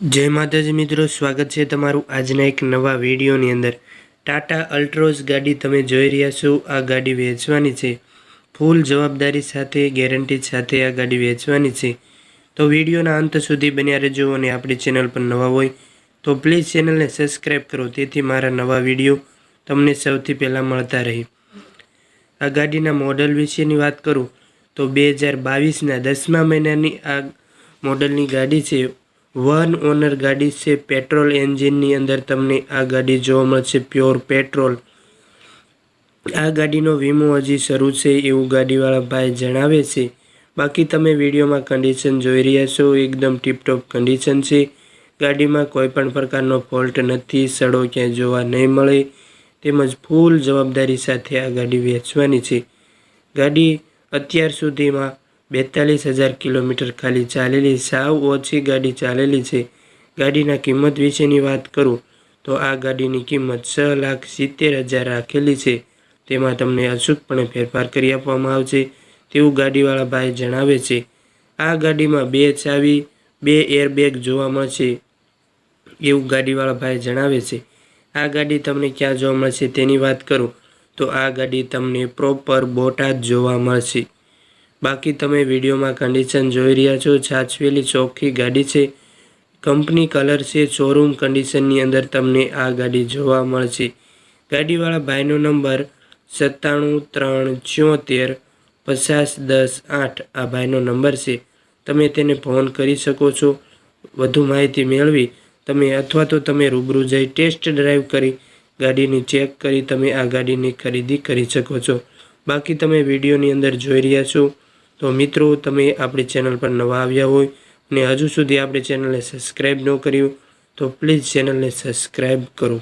જય માતાજી મિત્રો, સ્વાગત છે તમારું આજના એક નવા વિડીયોની અંદર. ટાટા અલ્ટ્રોઝ ગાડી તમે જોઈ રહ્યા છો, આ ગાડી વેચવાની છે. ફૂલ જવાબદારી સાથે, ગેરંટી સાથે આ ગાડી વેચવાની છે. તો વિડીયોના અંત સુધી બન્યા રહેજો અને આપણી ચેનલ પર નવા હોય, તો પ્લીઝ ચેનલને સબસ્ક્રાઈબ કરો, તેથી મારા નવા વીડિયો તમને સૌથી પહેલાં મળતા રહે. આ ગાડીના મોડલ વિશેની વાત કરું, તો બે હજાર બાવીસના દસમા મહિનાની આ મોડલની ગાડી છે વન ઓનર ગાડી છે, પેટ્રોલ એન્જિનની અંદર તમને આ ગાડી જોવા મળશે, પ્યોર પેટ્રોલ. આ ગાડીનો વીમો હજી શરૂ છે એવું ગાડીવાળા ભાઈ જણાવે છે. બાકી તમે વિડીયોમાં કન્ડિશન જોઈ રહ્યા છો, એકદમ ટીપટોપ કન્ડિશન છે. ગાડીમાં કોઈ પણ પ્રકારનો ફોલ્ટ નથી, સડો ક્યાંય જોવા નહીં મળે. તેમજ ફૂલ જવાબદારી સાથે આ ગાડી વેચવાની છે. ગાડી અત્યાર સુધીમાં બેતાલીસ હજાર કિલોમીટર ખાલી ચાલેલી સાવ ઓછી ગાડી ચાલેલી છે. ગાડીના કિંમત વિશેની વાત કરું તો આ ગાડીની કિંમત છ લાખ સિત્તેર હજાર રાખેલી છે. તેમાં તમને અચૂકપણે ફેરફાર કરી આપવામાં આવશે તેવું ગાડીવાળા ભાઈ જણાવે છે. આ ગાડીમાં બે ચાવી, બે એરબેગ જોવા મળશે એવું ગાડીવાળા ભાઈ જણાવે છે. આ ગાડી તમને ક્યાં જોવા મળશે તેની વાત કરું તો આ ગાડી તમને પ્રોપર બોટાદ જોવા મળશે. બાકી તમે વિડીયોમાં કન્ડિશન જોઈ રહ્યા છો. છાછવેલી ચોખ્ખી ગાડી છે. કંપની કલર છે. શોરૂમ કન્ડિશનની અંદર તમને આ ગાડી જોવા મળશે. ગાડીવાળા ભાઈનો નંબર સત્તાણું, ત્રણ ચોતેર પચાસ, દસ, આઠ આ ભાઈનો નંબર છે. તમે તેને ફોન કરી શકો છો. વધુ માહિતી મેળવી તમે અથવા તો તમે રૂબરૂ જઈ ટેસ્ટ ડ્રાઈવ કરી ગાડીની ચેક કરી તમે આ ગાડીની ખરીદી કરી શકો છો. બાકી તમે વિડીયોની અંદર જોઈ રહ્યા છો. તો મિત્રો, તમે આપણી ચેનલ પર નવા આવ્યા હોય અને હજુ સુધી આપણી ચેનલને સબસ્ક્રાઈબ ન કર્યું, તો પ્લીઝ ચેનલને સબસ્ક્રાઈબ કરો.